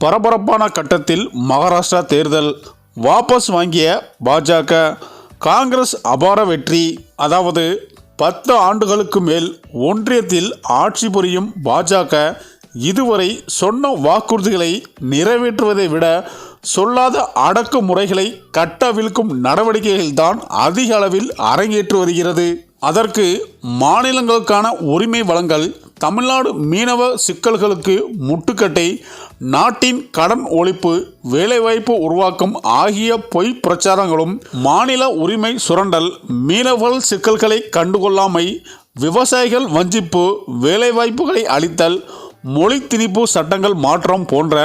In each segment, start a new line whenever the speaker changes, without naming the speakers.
பரபரப்பான கட்டத்தில் மகாராஷ்டிரா தேர்தல் வாபஸ் வாங்கிய பாஜக காங்கிரஸ் அபார வெற்றி. அதாவது பத்து ஆண்டுகளுக்கு மேல் ஒன்றியத்தில் ஆட்சி புரியும் பாஜக இதுவரை சொன்ன வாக்குறுதிகளை நிறைவேற்றுவதை விட சொல்லாத அடக்குமுறைகளை கட்டவிழ்க்கும் நடவடிக்கைகள்தான் அதிக அளவில் அரங்கேற்று வருகிறது. அதற்கு மாநிலங்களுக்கான உரிமை வழங்கல் தமிழ்நாடு மீனவ சிக்கல்களுக்கு முட்டுக்கட்டை நாட்டின் கடன் ஒழிப்பு வேலைவாய்ப்பு உருவாக்கம் ஆகிய பொய் பிரச்சாரங்களும் மாநில உரிமை சுரண்டல் மீனவர்கள் சிக்கல்களை கண்டுகொள்ளாமை விவசாயிகள் வஞ்சிப்பு வேலைவாய்ப்புகளை அளித்தல் மொழி திணிப்பு சட்டங்கள் மாற்றம் போன்ற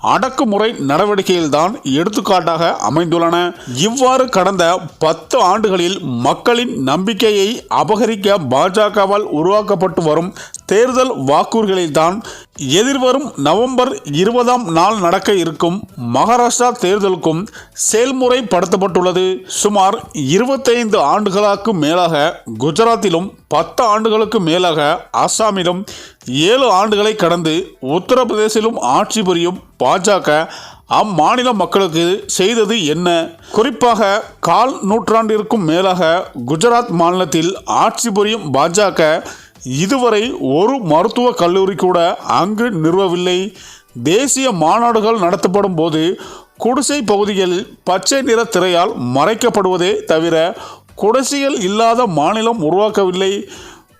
அடக்குமுறை நடவடிக்கையில்தான் எடுத்துக்காட்டாக அமைந்துள்ளன. இவ்வாறு கடந்த பத்து ஆண்டுகளில் மக்களின் நம்பிக்கையை அபகரிக்க பாஜகவால் உருவாக்கப்பட்டு வரும் தேர்தல் வாக்குறுதிகளில்தான் எதிர்வரும் நவம்பர் இருபதாம் நாள் நடக்க இருக்கும் மகாராஷ்டிரா தேர்தலுக்கும் செயல்முறைப்படுத்தப்பட்டுள்ளது. சுமார் இருபத்தைந்து ஆண்டுகளுக்கு மேலாக குஜராத்திலும் பத்து ஆண்டுகளுக்கு மேலாக அஸ்ஸாமிலும் ஏழு ஆண்டுகளை கடந்து உத்தரப்பிரதேசிலும் ஆட்சி புரியும் பாஜக அம்மாநில மக்களுக்கு செய்தது என்ன? குறிப்பாக கால் நூற்றாண்டிற்கும் மேலாக குஜராத் மாநிலத்தில் ஆட்சி புரியும் பாஜக இதுவரை ஒரு மருத்துவக் கல்லூரி கூட அங்கு நிறுவவில்லை. தேசிய மாநாடுகள் நடத்தப்படும் போது குடிசை பகுதிகளில் பச்சை நிற திரையால் மறைக்கப்படுவதே தவிர குடிசைகள் இல்லாத மாநிலம் உருவாக்கவில்லை.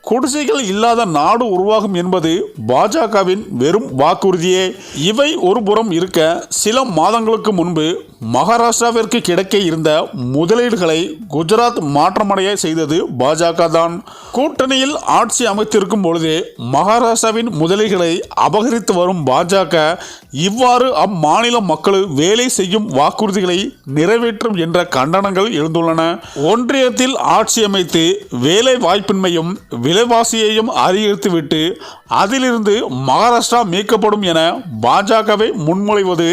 குடிசைகள் இல்லாத நாடு உருவாகும் என்பது பாஜகவின் வெறும் வாக்குறுதியே. இவை ஒரு புறம் இருக்க சில மாதங்களுக்கு முன்பு மகாராஷ்டிராவிற்கு கிடைக்க இருந்த முதலீடுகளை குஜராத் மாற்றமடைய செய்தது பாஜக தான். கூட்டணியில் ஆட்சி அமைத்திருக்கும் பொழுதே மகாராஷ்டிராவின் முதலீடுகளை அபகரித்து வரும் பாஜக இவ்வாறு அம்மாநில மக்கள் வேலை செய்யும் வாக்குறுதிகளை நிறைவேற்றும் என்ற கண்டனங்கள் எழுந்துள்ளன. ஒன்றியத்தில் ஆட்சி அமைத்து வேலை வாய்ப்பின்மையும் விலைவாசியையும் அதிகரித்துவிட்டு அதிலிருந்து மகாராஷ்டிரா மீட்கப்படும் என பாஜகவை முன்மொழிவது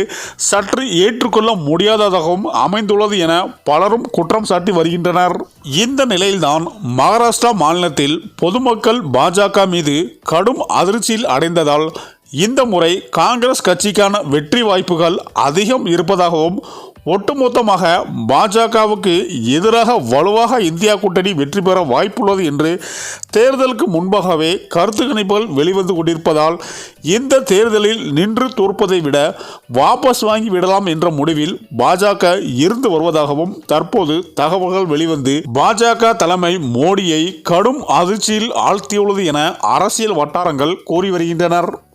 சற்று ஏற்றுக்கொள்ள முடியாததாகவும் அமைந்துள்ளது என பலரும் குற்றம் சாட்டி வருகின்றனர். இந்த நிலையில்தான் மகாராஷ்டிரா மாநிலத்தில் பொதுமக்கள் பாஜக மீது கடும் அதிர்ச்சியில் அடைந்ததால் இந்த முறை காங்கிரஸ் கட்சிக்கான வெற்றி வாய்ப்புகள் அதிகம் இருப்பதாகவும் ஒட்டுமொத்தமாக பாஜகவுக்கு எதிராக வலுவாக இந்தியா கூட்டணி வெற்றி பெற வாய்ப்புள்ளது என்று தேர்தலுக்கு முன்பாகவே கருத்து கணிப்புகள் வெளிவந்து கொண்டிருப்பதால் இந்த தேர்தலில் நின்று தோற்பதை விட வாபஸ் வாங்கி விடலாம் என்ற முடிவில் பாஜக இருந்து வருவதாகவும் தற்போது தகவல்கள் வெளிவந்து பாஜக தலைமை மோடியை கடும் அதிர்ச்சியில் ஆழ்த்தியுள்ளது என அரசியல் வட்டாரங்கள் கூறி வருகின்றனர்.